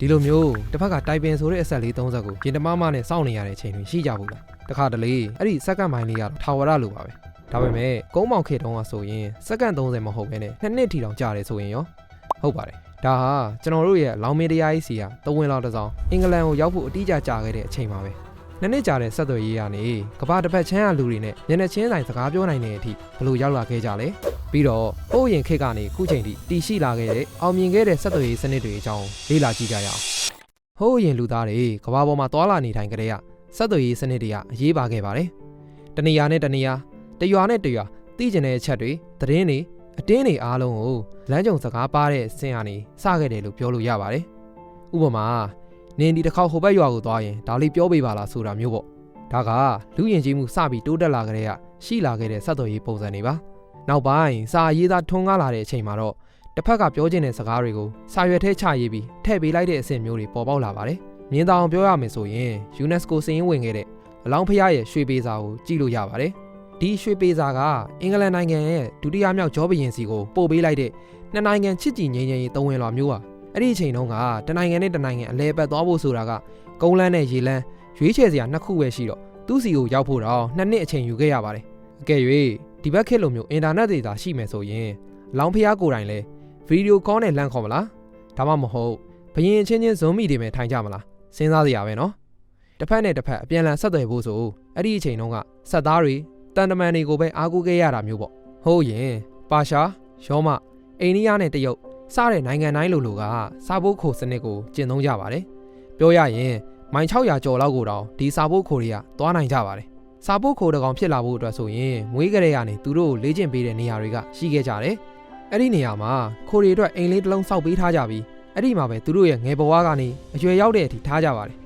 ဒီလိုမျိုးတစ်ဖက်ကတိုင်ပင်ဆိုတဲ့အဆက်လေး30ကိုရင်တမမနဲ့စောင့်နေရတဲ့အချိန်တွေရှိကြဘူးလားတခါတလေအဲ့ဒီစက္ကန့်ပိုင်းလေးကတော့ထာဝရလိုပါပဲဒါပေမဲ့ကုန်းမောင်ခေတုံးကဆိုရင်စက္ကန့်30မဟုတ်ဘဲနဲ့နှစ်နှစ်ထီတောင်ကြာတယ်ဆိုရင်ရောဟုတ်ပါတယ်ဒါဟာကျွန်တော်တို့ရဲ့လောင်မင်းတရားကြီးစီကတဝင်းလောက်တစ်စောင်းအင်္ဂလန်ကိုရောက်ဖို့အတိအကျကြာခဲ့တဲ့အချိန်ပါပဲနှစ်နှစ်ကြာတဲ့ဆက်သွယ်ရေးကနေကမ္ဘာတစ်ဖက်ချမ်းရလူတွေနဲ့မျက်နှာချင်းဆိုင်စကားပြောနိုင်တဲ့အထိဘလို့ရောက်လာခဲ့ကြလဲ ပြီးတော့ဟိုးရင်ခေတ်ကနေခုချိန်ထိတည်ရှိလာခဲ့တဲ့အောင်မြင်ခဲ့တဲ့ဆက်သွယ်ရေးစနစ်တွေအကြောင်းလေ့လာကြည့်ကြရအောင်ဟိုးအရင်လူသားတွေကဘာပေါ်မှာသွာလာနေထိုင်ကြတဲ့ကဆက်သွယ်ရေးစနစ်တွေကအရေးပါခဲ့ပါတယ်။တနေရာနဲ့တနေရာတရွာနဲ့တရွာသိကျင်တဲ့အချက်တွေသတင်းတွေအတင်းတွေအားလုံးကိုလမ်းကြုံစကားပါတဲ့ဆင်ဟာနေစခဲ့တယ်လို့ပြောလို့ရပါတယ်။ဥပမာနင်ဒီတစ်ခေါက်ဟိုဘက်ရွာကိုသွားရင်ဒါလေးပြောပေးပါလားဆိုတာမျိုးပေါ့။ဒါကလူယဉ်ကျေးမှုစပြီးတိုးတက်လာကြတဲ့ကရှိလာခဲ့တဲ့ဆက်သွယ်ရေးပုံစံတွေပါ။ နောက်ပိုင်းစာရေးသားထွန်းကားလာတဲ့အချိန်မှာတော့တစ်ဖက်ကပြောချင်တဲ့စကားတွေကိုစာရွက်ထဲချရေးပြီးထည့်ပေးလိုက်တဲ့အဆင့်မျိုးတွေပေါ်ပေါက်လာပါတယ်။မြင်သာအောင်ပြောရမယ်ဆိုရင် UNESCO စာရင်းဝင်ခဲ့တဲ့အလောင်းဖျားရဲ့ရွှေပေးစာကိုကြည့်လို့ရပါတယ်။ဒီရွှေပေးစာကအင်္ဂလန်နိုင်ငံရဲ့ဒုတိယမြောက်ဂျောဘရင်စီကိုပို့ပေးလိုက်တဲ့နှစ်နိုင်ငံချစ်ကြည်ငြိမ်းချမ်းရေးသုံးဝင်လွှာမျိုးပါ။အဲ့ဒီအချိန်တုန်းကတနိုင်ငံနဲ့တနိုင်ငံအလဲပတ်သွားဖို့ဆိုတာကကုန်းလန်းနဲ့ရေလန်းရွေးချယ်စရာနှစ်ခုပဲရှိတော့သူ့စီကိုရောက်ဖို့တော့နှစ်နှစ်အချိန်ယူခဲ့ရပါတယ်။အကယ်၍ဒီဘက်ခေတ်လိုမျိုးအင်တာနက်တွေသာရှိမယ်ဆိုရင်လောင်းဖျားကိုယ်တိုင်လဲဗီဒီယိုကောနဲ့လန့်ခေါ်မလားဒါမှမဟုတ်ဘယင်ချင်းချင်းဇွန်မီတွေပဲထိုင်ကြမလားစဉ်းစားစရာပဲနော်တစ်ဖက်နဲ့တစ်ဖက်အပြန်အလှန်ဆက်သွယ်ဖို့ဆိုအဲ့ဒီအချိန်တုန်းကဆက်သားတွေတန်တမန်တွေကိုပဲအားကိုးခဲ့ရတာမျိုးပေါ့ဟုတ်ရင်ပါရှာရောမအိန္ဒိယနဲ့တရုတ်စတဲ့နိုင်ငံတိုင်းလိုလိုကစာဖို့ခိုစနစ်ကိုကျင့်သုံးကြပါတယ်ပြောရရင်မိုင်600ကျော်လောက်ကိုတောင်ဒီစာဖို့ခိုတွေကသွားနိုင်ကြပါတယ် စာဖို့ခိုတကောင်ဖြစ်လာဖို့အတွက်ဆိုရင်မွေးကလေးကနေသူတို့ကိုလေ့ကျင့်ပေးတဲ့နေရာတွေကရှိခဲ့ကြတယ်အဲ့ဒီနေရာမှာခိုရီအတွက်အိမ်လေးတစ်လုံးစောက်ပေးထားကြပြီးအဲ့ဒီမှာပဲသူတို့ရဲ့ငယ်ဘဝကနေအရွယ်ရောက်တဲ့အထိထားကြပါတယ်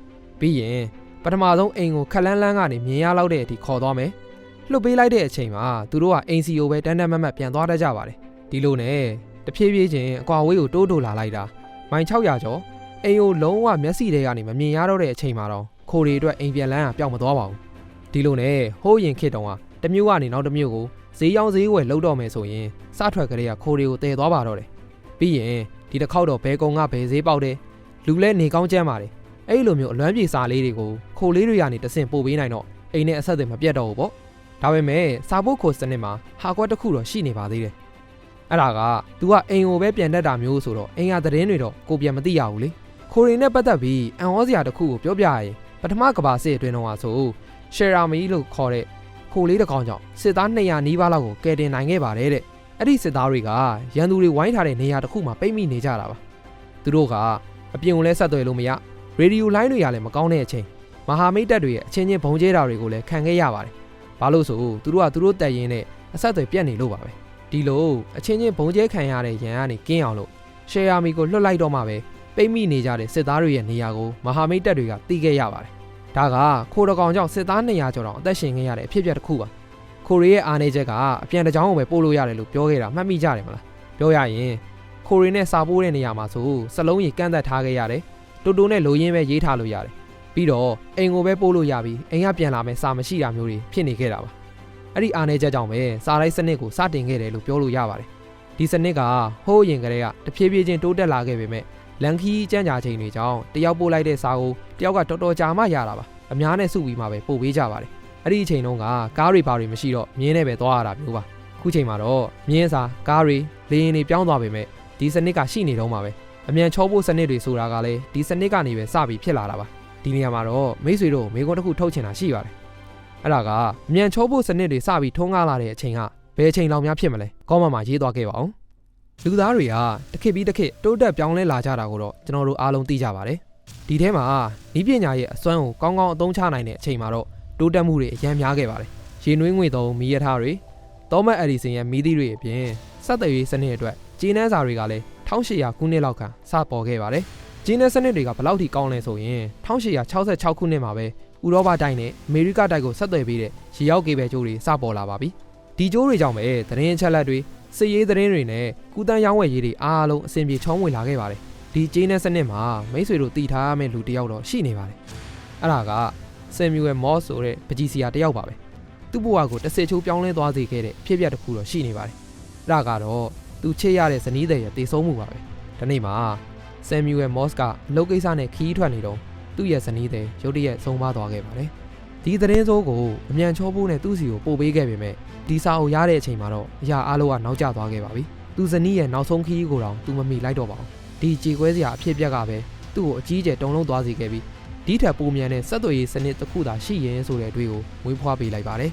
ပြီးရင်ပထမဆုံးအိမ်ကိုခက်လန်းလန်းကနေမြင်ရလောက်တဲ့အထိခေါ်သွားမယ်လှုပ်ပေးလိုက်တဲ့အချိန်မှာသူတို့ကအိမ်စီကိုပဲတန်းတန်းမတ်မတ်ပြန်သွားတတ်ကြပါတယ်ဒီလိုနဲ့တဖြည်းဖြည်းချင်းအကွာဝေးကိုတိုးတိုးလာလိုက်တာမိုင်600ကျော်အိမ်ကိုလုံးဝမျက်စိထဲကနေမမြင်ရတော့တဲ့အချိန်မှာတော့ခိုရီအတွက်အိမ်ပြန်လန်းကပျောက်မသွားပါဘူး ဒီလိုနဲ့ဟိုးရင်ခေတ်တုန်းကတစ်မျိုးကနေနောက်တစ်မျိုးကိုဈေးရောင်းဈေးဝယ်လောက်တော့မယ်ဆိုရင်စထွက်ကလေးကခိုးတွေကိုတည်သွားပါတော့တယ်ပြီးရင်ဒီတစ်ခေါက်တော့ဘဲကုံကဘဲဈေးပေါက်တယ်လူလဲနေကောင်းကြမ်းပါတယ်အဲ့ဒီလိုမျိုးအလွမ်းပြေစာလေးတွေကိုခိုးလေးတွေကနေတဆင့်ပို့ပေးနိုင်တော့အိမ်နဲ့အဆက်အသွယ်မပြတ်တော့ဘူးပေါ့ဒါပေမဲ့စာဖို့ခိုးစနစ်မှာဟာကွက်တစ်ခုတော့ရှိနေပါသေးတယ်အဲ့ဒါက तू ကအိမ်ကိုပဲပြန်တတ်တာမျိုးဆိုတော့အိမ်ကသတင်းတွေတော့ကိုပြန်မသိရဘူးလေခိုးတွေနဲ့ပတ်သက်ပြီးအံဩစရာတစ်ခုကိုပြောပြရရင်ပထမကဘာစစ်အတွင်းတော့ဆို ရှယ်ရာမီလို့ခေါ်တဲ့ခိုလေးတစ်ကောင်ကြောင့်စစ်သား200နီးပါးလောက်ကိုကယ်တင်နိုင်ခဲ့ပါတယ်တဲ့အဲ့ဒီစစ်သားတွေကရန်သူတွေဝိုင်းထားတဲ့နေရာတစ်ခုမှာပိတ်မိနေကြတာပါသူတို့ကအပြင်ကိုလည်းဆက်သွယ်လို့မရရေဒီယိုလိုင်းတွေကလည်းမကောင်းတဲ့အချိန်မဟာမိတ်တပ်တွေရဲ့အချင်းချင်းဘုံကျဲတာတွေကိုလည်းခံခဲ့ရပါတယ်ဘာလို့ဆိုသူတို့ကသူတို့တက်ရင်နဲ့အဆက်အသွယ်ပြတ်နေလို့ပါပဲဒီလိုအချင်းချင်းဘုံကျဲခံရတဲ့ရန်ကနေကင်းအောင်လို့ရှယ်ယာမီကိုလွတ်လိုက်တော့မှပဲပိတ်မိနေကြတဲ့စစ်သားတွေရဲ့နေရာကိုမဟာမိတ်တပ်တွေကတီးခဲ့ရပါတယ် ဒါကခိုးတကောင်ကြောင့်စစ်သား200ကျော်တောင်အသက်ရှင်ခဲ့ရတဲ့အဖြစ်အပျက်တစ်ခုပါခိုရီရဲ့အားနေချက်ကအပြန်တစ်ကြောင်းကိုပဲပို့လို့ရတယ်လို့ပြောခဲ့တာမှတ်မိကြတယ်မလားပြောရရင်ခိုရီနဲ့စာပိုးတဲ့နေရာမှာဆိုစလုံးကြီးကန့်သက်ထားခဲ့ရတယ်တူတူနဲ့လိုရင်းပဲရေးထားလို့ရတယ်ပြီးတော့အိမ်ကိုပဲပို့လို့ရပြီးအိမ်ကပြန်လာမယ်စာမရှိတာမျိုးတွေဖြစ်နေခဲ့တာပါအဲ့ဒီအားနေချက်ကြောင့်ပဲစာလိုက်စနစ်ကိုစတင်ခဲ့တယ်လို့ပြောလို့ရပါတယ်ဒီစနစ်ကဟိုးရင်ကလေးကတဖြည်းဖြည်းချင်းတိုးတက်လာခဲ့ပေမဲ့ လန်ခီကြမ်းကြာချိန်တွေကြောင့်တယောက်ပို့လိုက်တဲ့စာကိုတယောက်ကတော်တော်ကြာမှရတာပါအများနဲ့စုပြီးမှပဲပို့ပေးကြပါတယ်အဲ့ဒီအချိန်တုန်းကကားတွေပါတွေမရှိတော့မြင်းနဲ့ပဲသွားရတာမျိုးပါခုချိန်မှာတော့မြင်းစာကားတွေလေရင်တွေပြောင်းသွားပေမဲ့ဒီစနစ်ကရှိနေတော့မှာပဲအမြန်ချောဖို့စနစ်တွေဆိုတာကလည်းဒီစနစ်ကနေပဲစပြီးဖြစ်လာတာပါဒီနေရာမှာတော့မိတ်ဆွေတို့မိကွန်းတစ်ခုထုတ်ချင်တာရှိပါတယ်အဲ့ဒါကအမြန်ချောဖို့စနစ်တွေစပြီးထုံးကားလာတဲ့အချိန်ကဘယ်အချိန်လောက်များဖြစ်မလဲကောင်းမှမှာရေးသွားခဲ့ပါအောင် လူသားတွေကတစ်ခေတ်ပြီးတစ်ခေတ်တိုးတက်ပြောင်းလဲလာကြတာကိုတော့ကျွန်တော်တို့အားလုံးသိကြပါတယ်ဒီထဲမှာဤပညာရဲ့အစွမ်းကိုကောင်းကောင်းအသုံးချနိုင်တဲ့အချိန်မှာတော့တိုးတက်မှုတွေအများများခဲ့ပါတယ်ရေနွေးငွေသုံးမီးရထားတွေသောမတ်အက်ဒီဆန်ရဲ့မီးသီးတွေအပြင်စက်သွေးစနစ်အတွက်ဂျင်းနှန်းစာတွေကလည်း1800ခုနှစ်လောက်ကစပေါ်ခဲ့ပါတယ်ဂျင်းနှန်းစနစ်တွေကဘယ်လောက်ထိကောင်းလဲဆိုရင်1866ခုနှစ်မှာပဲဥရောပတိုင်းနဲ့အမေရိကတိုင်းကိုဆက်သွယ်ပေးတဲ့ရေရောက်ကေဘယ်ကျိုးတွေစပေါ်လာပါပြီဒီကျိုးတွေကြောင့်ပဲသတင်းအချက်အလက်တွေ စစ်ရေးသတင်းတွေနဲ့ကုသန်းရောင်းဝယ်ရေးတွေအားလုံးအဆင်ပြေချောင်းဝင်လာခဲ့ပါတယ်ဒီဂျင်းနှန်းစနစ်မှာမိတ်ဆွေတို့တည်ထားရမယ့်လူတစ်ယောက်တော့ရှိနေပါတယ်အဲ့ဒါကဆယ်မြူရဲ့မော့ဆိုတဲ့ပကြီးစီယာတစ်ယောက်ပါပဲသူ့ဘဝကိုတစ်စစ်ချိုးပြောင်းလဲသွားစေခဲ့တဲ့ဖြစ်ပျက်တစ်ခုတော့ရှိနေပါတယ်အဲ့ဒါကတော့သူချစ်ရတဲ့ဇနီးတဲ့ရဲ့တည်ဆုံးမှုပါပဲဒီနေ့မှာဆမ်မြူရယ်မော့စ်ကအလုပ်ကိစ္စနဲ့ခီးထွက်နေတော့သူ့ရဲ့ဇနီးတဲ့ရုတ်တရက်ဆုံးပါသွားခဲ့ပါတယ် ဒီသတင်းစိုးကိုအမြန်ချောဖို့နဲ့သူ့စီကိုပို့ပေးခဲ့ပေမဲ့ဒီစာအုပ်ရတဲ့အချိန်မှာတော့အရာအလုံးကနောက်ကျသွားခဲ့ပါပြီသူဇနီးရဲ့နောက်ဆုံးခီးကိုတော့သူမမိလိုက်တော့ပါဘူးဒီကြေကွဲစရာအဖြစ်ပြက်ကပဲသူ့ကိုအကြီးအကျယ်တုံလုံးသွားစေခဲ့ပြီးဒီထက်ပိုမြန်တဲ့ဆက်သွယ်ရေးစနစ်တစ်ခုသာရှိရင်ဆိုတဲ့အတွေ့ကိုမွေးဖွားပေးလိုက်ပါတယ်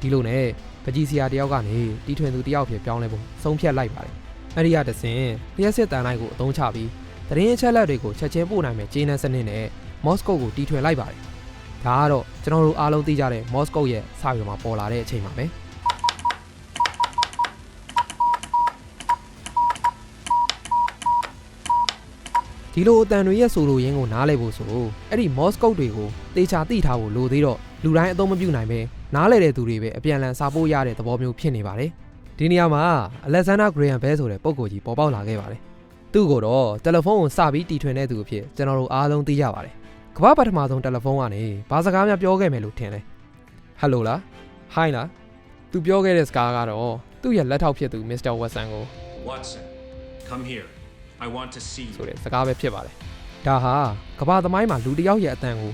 ဒီလိုနဲ့ပကြီးစရာတယောက်ကနေတီထွင်သူတယောက်ဖြစ်ပြောင်းလဲဖို့ဆုံးဖြတ်လိုက်ပါတယ်အဲ့ဒီကတဆင်လျှက်စစ်တန်လိုက်ကိုအသုံးချပြီးသတင်းအချက်အလက်တွေကိုချက်ချင်းပို့နိုင်မဲ့ဂျင်းနန်စနစ်နဲ့မော်စကိုကိုတီထွင်လိုက်ပါတယ် ဒါကတော့ကျွန်တော်တို့အားလုံးသိကြတဲ့မော်စကိုရဲ့စာရွက်မှာပေါ်လာတဲ့အချိန်ပါပဲဒီလိုအတန်တွေရဲ့ဆိုလိုရင်းကိုနားလည်ဖို့ဆိုအဲ့ဒီမော့စကုတ်တွေကိုတေချာသိထားဖို့လိုသေးတော့လူတိုင်းအသုံးမပြုနိုင်ပဲနားလည်တဲ့သူတွေပဲအပြန်အလှန်စာပို့ရတဲ့သဘောမျိုးဖြစ်နေပါတယ်ဒီနေရာမှာအလက်ဇန္ဒာဂရီယန်ဘဲဆိုတဲ့ပုံကိုကြီးပေါ်ပေါက်လာခဲ့ပါတယ်သူ့ကိုတော့တယ်လီဖုန်းကိုစပြီးတီထွင်တဲ့သူအဖြစ်ကျွန်တော်တို့အားလုံးသိကြပါတယ် ကမ္ဘာပထမဆုံးတယ်လီဖုန်းကနေဘာစကားများပြောခဲ့မယ်လို့ထင်လဲဟယ်လိုလားဟိုင်းလားသူပြောခဲ့တဲ့စကားကတော့သူ့ရဲ့လက်ထောက်ဖြစ်သူမစ္စတာဝက်ဆန်ကို Watson, come here. I want to see ဆို you. တဲ့စကားပဲဖြစ်ပါတယ်။ဒါဟာကမ္ဘာသမိုင်းမှာလူတစ်ယောက်ရဲ့အတန်ကို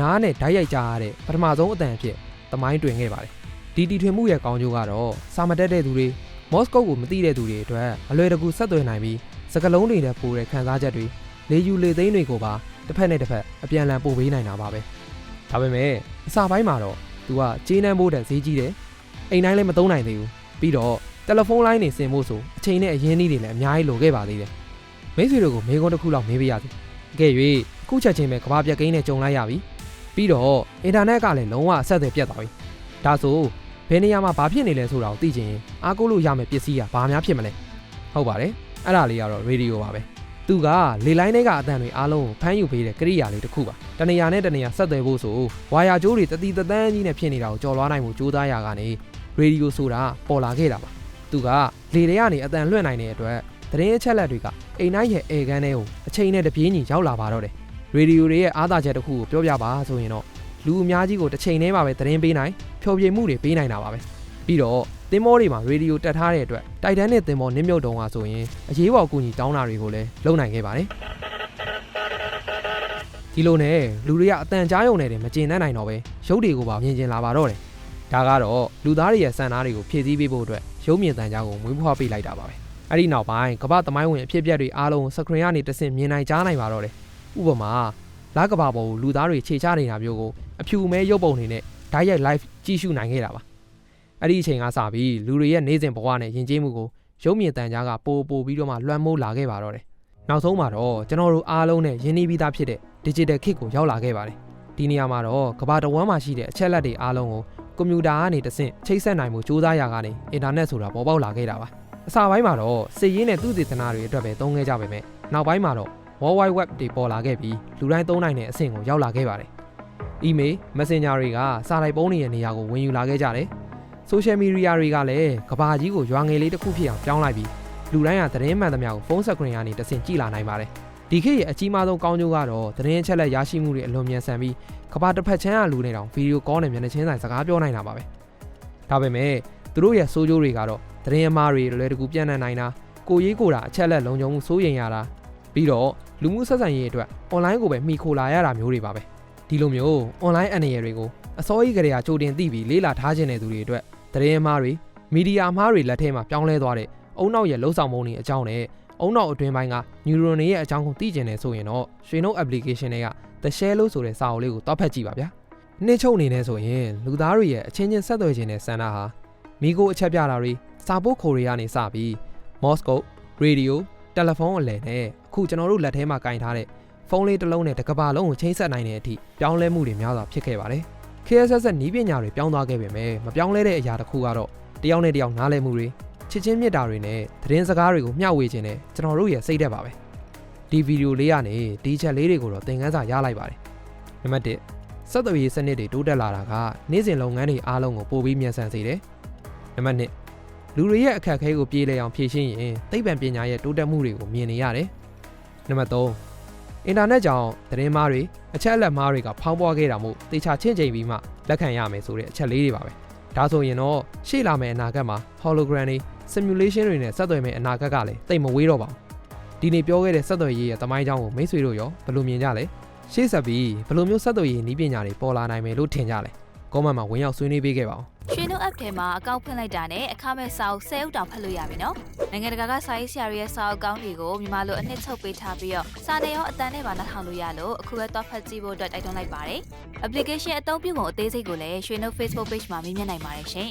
နားနဲ့ဓာတ်ရိုက်ကြားရတဲ့ပထမဆုံးအတန်အဖြစ်သမိုင်းတွင်ခဲ့ပါတယ်။ဒီတီထွင်မှုရဲ့ကောင်းကျိုးကတော့စာမတက်တဲ့သူတွေမော့စကိုကိုမသိတဲ့သူတွေအတွက်အလွယ်တကူဆက်သွယ်နိုင်ပြီးစကလုံးတွေနဲ့ပို့တဲ့ခံစားချက်တွေလေယူလေသိန်းတွေကိုပါ တစ်ဖက်နဲ့တစ်ဖက်အပြန်အလှန်ပို့ပေးနိုင်တာပါပဲ။ဒါပေမဲ့အစာပိုင်းမှာတော့သူကကြေးနှမ်းဖို့တဲ့ဈေးကြီးတယ်။အိမ်တိုင်းလည်းမသုံးနိုင်သေးဘူး။ပြီးတော့တယ်လီဖုန်းလိုင်းနေစင်ဖို့ဆိုအချိန်နဲ့အရင်းနှီးတွေလည်းအများကြီးလိုခဲ့ပါသေးတယ်။မိတ်ဆွေတို့ကိုမေးခွန်းတစ်ခုလောက်မေးပြရစီ။အကယ်၍အခုချက်ချင်းပဲကဘာပြက်ကိန်းနဲ့ကြုံလိုက်ရပြီ။ပြီးတော့အင်တာနက်ကလည်းလုံးဝအဆက်အသွယ်ပြတ်သွားပြီ။ဒါဆိုဘယ်နေရာမှာဘာဖြစ်နေလဲဆိုတာကိုသိချင်ရင်အားကိုးလို့ရမယ့်ပစ္စည်းကဘာများဖြစ်မလဲ။ဟုတ်ပါတယ်။အဲ့ဒါလေးကတော့ရေဒီယိုပါပဲ။ သူကလေလိုင်းတွေကအတန်တွေအားလုံးကိုဖမ်းယူပေးတဲ့ကိရိယာလေးတစ်ခုပါ။တနေရာနဲ့တနေရာဆက်သွယ်ဖို့ဆိုဝါယာကြိုးတွေတတိတသန်းကြီးနဲ့ဖြစ်နေတာကိုကြော်လွှားနိုင်မှုကြိုးစားရကနေရေဒီယိုဆိုတာပေါ်လာခဲ့တာပါ။သူကလေတွေကနေအတန်လွှင့်နိုင်တဲ့အတွက်သတင်းအချက်အလက်တွေကအိမ်နိုင်ရဲ့အေကန်းထဲကိုအချိန်နဲ့တပြေးညီရောက်လာပါတော့တယ်။ရေဒီယိုတွေရဲ့အားသာချက်တစ်ခုကိုပြောပြပါဆိုရင်တော့လူအများကြီးကိုတစ်ချိန်တည်းမှာပဲသတင်းပေးနိုင်ဖျော်ဖြေမှုတွေပေးနိုင်တာပါပဲ။ပြီးတော့ သင်္ဘောတွေမှာရေဒီယိုတက်ထားတဲ့အတွက်တိုက်တန်းနဲ့သင်္ဘောနစ်မြုပ်တုံးကဆိုရင်အရေးပေါ်အကူအညီတောင်းတာတွေကိုလည်းလုပ်နိုင်ခဲ့ပါတယ်။ဒီလိုနဲ့လူတွေကအတန်ကြားယုံနေတယ်မကျင်တတ်နိုင်တော့ပဲရုပ်တွေကိုပါမြင်ကျင်လာပါတော့တယ်။ဒါကတော့လူသားတွေရဲ့စံသားတွေကိုဖြည့်ဆည်းပေးဖို့အတွက်ရုပ်မြင်သံကြားကိုမွေးဖွားပေးလိုက်တာပါပဲ။အဲ့ဒီနောက်ပိုင်းကမ္ဘာသမိုင်းဝင်အဖြစ်အပျက်တွေအားလုံးစခရင်ကနေတဆင့်မြင်နိုင်ကြားနိုင်ပါတော့တယ်။ဥပမာလကဘာပေါ်ကိုလူသားတွေခြေချနေတာမျိုးကိုအဖြူမဲရုပ်ပုံတွေနဲ့ဓာတ်ရိုက် live ကြည့်ရှုနိုင်ခဲ့တာပါ။ အဲ့ဒီအချိန်ကစပြီးလူတွေရဲ့နေ့စဉ်ဘဝနဲ့ယဉ်ကျေးမှုကိုရုပ်မြင်သံကြားကပိုပိုပြီးတော့မှလွှမ်းမိုးလာခဲ့ပါတော့တယ်။နောက်ဆုံးမှာတော့ကျွန်တော်တို့အားလုံးနဲ့ယဉ်နီးပြီးသားဖြစ်တဲ့ digital kit ကိုရောက်လာခဲ့ပါတယ်။ဒီနေရာမှာတော့ကမ္ဘာတစ်ဝန်းမှာရှိတဲ့အချက်အလက်တွေအားလုံးကိုကွန်ပျူတာကနေတဆင့်ချိတ်ဆက်နိုင်မှုစူးစမ်းရာကနေအင်တာနက်ဆိုတာပေါ်ပေါက်လာခဲ့တာပါအစပိုင်းမှာတော့စစ်ရေးနဲ့သူတည်တနာတွေအတွက်ပဲသုံးခဲ့ကြပေမဲ့နောက်ပိုင်းမှာတော့ World Wide Web တွေပေါ်လာခဲ့ပြီးလူတိုင်းသုံးနိုင်တဲ့အဆင့်ကိုရောက်လာခဲ့ပါတယ်။ email messenger တွေကစာလိုက်ပုံးတွေရဲ့နေရာကိုဝင်ယူလာခဲ့ကြတယ်။ social media တွေကလည်းကဘာကြီးကိုရွာငယ်လေးတစ်ခုဖြစ်အောင်ပြောင်းလိုက်ပြီးလူတိုင်းကသတင်းမှန်သမျှကိုဖုန်းဆက်ခွင့်ကနေတဆင့်ကြည့်လာနိုင်ပါတယ်။ဒီခေတ်ရဲ့အကြီးမားဆုံးကောင်းကျိုးကတော့သတင်းအချက်အလက်ရရှိမှုတွေအလွန်မြန်ဆန်ပြီးကဘာတစ်ဖက်ချမ်းကလူနေတောင်ဗီဒီယိုကောနဲ့မျက်နှာချင်းဆိုင်စကားပြောနိုင်တာပါပဲ။ဒါပေမဲ့သူတို့ရဲ့ဆိုးကျိုးတွေကတော့သတင်းအမှားတွေလွယ်တကူပြန့်နှံ့နိုင်တာကိုရေးကိုတာအချက်အလက်လုံခြုံမှုစိုးရိမ်ရတာပြီးတော့လူမှုဆက်ဆံရေးအတွက် online ကိုပဲမှီခိုလာရတာမျိုးတွေပါပဲဒီလိုမျိုး online အန္တရာယ်တွေကိုအစောကြီးကလေးကကြိုတင်သိပြီးလေးလာထားခြင်းတဲ့သူတွေအတွက် သတင်းအမှားတွေမီဒီယာအမှားတွေလက်ထဲမှာပြောင်းလဲသွားတဲ့အုံနောက်ရဲ့လှုပ်ဆောင်မှုတွေအကြောင်းနဲ့အုံနောက်အတွင်းပိုင်းက neuron တွေရဲ့အကြောင်းကိုသိကျင်နေဆိုရင်တော့ရွှေနှုတ် application တွေက The Share လို့ဆိုတဲ့စာအုပ်လေးကိုတွားဖတ်ကြည့်ပါဗျာနှင်းချုပ်အနေနဲ့ဆိုရင်လူသားတွေရဲ့အချင်းချင်းဆက်သွယ်ခြင်းနဲ့ဆန္ဒဟာမိကိုအချက်ပြတာတွေစာပို့ခိုတွေကနေစပြီး Moscow Radio တယ်လီဖုန်းအလဲနဲ့အခုကျွန်တော်တို့လက်ထဲမှာကင်ထားတဲ့ဖုန်းလေးတစ်လုံးနဲ့တစ်ကဘာလုံးကိုချိန်ဆက်နိုင်တဲ့အထိပြောင်းလဲမှုတွေများစွာဖြစ်ခဲ့ပါတယ် KSS နီးပညာတွေပြောင်းသွားခဲ့ပေမဲ့မပြောင်းလဲတဲ့အရာတစ်ခုကတော့တယောက်နဲ့တယောက်နားလည်မှုတွေချစ်ချင်းမြတ်တာတွေနဲ့သတင်းစကားတွေကိုမျှဝေခြင်းနဲ့ကျွန်တော်တို့ရဲ့စိတ်သက်ပါပဲဒီဗီဒီယိုလေးကနေဒီချက်လေးတွေကိုတော့သင်ခန်းစာရလိုက်ပါတယ်နံပါတ်1ဆက်သွယ်ရေးစနစ်တွေတိုးတက်လာတာကနေ့စဉ်လုပ်ငန်းတွေအားလုံးကိုပိုပြီးမြန်ဆန်စေတယ်နံပါတ်2လူတွေရဲ့အခက်အခဲကိုပြေလည်အောင်ဖြေရှင်းရင်သိပ္ပံပညာရဲ့တိုးတက်မှုတွေကိုမြင်နေရတယ်နံပါတ်3 အင်တာနက်ကြောင့်သတင်းမားတွေအချက်အလက်မားတွေကဖောင်းပွားခဲ့တာမို့တေချာချင့်ချိန်ပြီးမှလက်ခံရမယ်ဆိုတဲ့အချက်လေးတွေပါပဲဒါဆိုရင်တော့ရှေ့လာမယ့်အနာဂတ်မှာ hologram တွေ simulation တွေနဲ့ဆက်သွယ်မယ့်အနာဂတ်ကလည်းတိတ်မဝေးတော့ပါဘူးဒီနေ့ပြောခဲ့တဲ့ဆက်သွယ်ရေးရဲ့သမိုင်းကြောင်းကိုမိတ်ဆွေတို့ရောဘယ်လိုမြင်ကြလဲရှေ့ဆက်ပြီးဘယ်လိုမျိုးဆက်သွယ်ရေးနည်းပညာတွေပေါ်လာနိုင်မယ်လို့ထင်ကြလဲ ကောမန့်မှာဝင်ရောက်ဆွေးနွေးပေးခဲ့ပါဦးရွှေနှုတ် app ထဲမှာအကောင့်ဖွင့်လိုက်တာနဲ့အခမဲ့စာအုပ်10အုပ်တောင်ဖတ်လို့ရပြီနော်နိုင်ငံတကာကစာရေးဆရာတွေရဲ့စာအုပ်ကောင်းတွေကိုမြန်မာလိုအနှစ်ချုပ်ပေးထားပြီးတော့စာနယ်ရောအတန်နဲ့ပါနှာထောင်လို့ရလို့အခုပဲတော့ဖတ်ကြည့်ဖို့အတွက်တိုက်တွန်းလိုက်ပါတယ် application အသုံးပြုပုံအသေးစိတ်ကိုလည်းရွှေနှုတ် Facebook page မှာမြင်မြင်နိုင်ပါတယ်ရှင်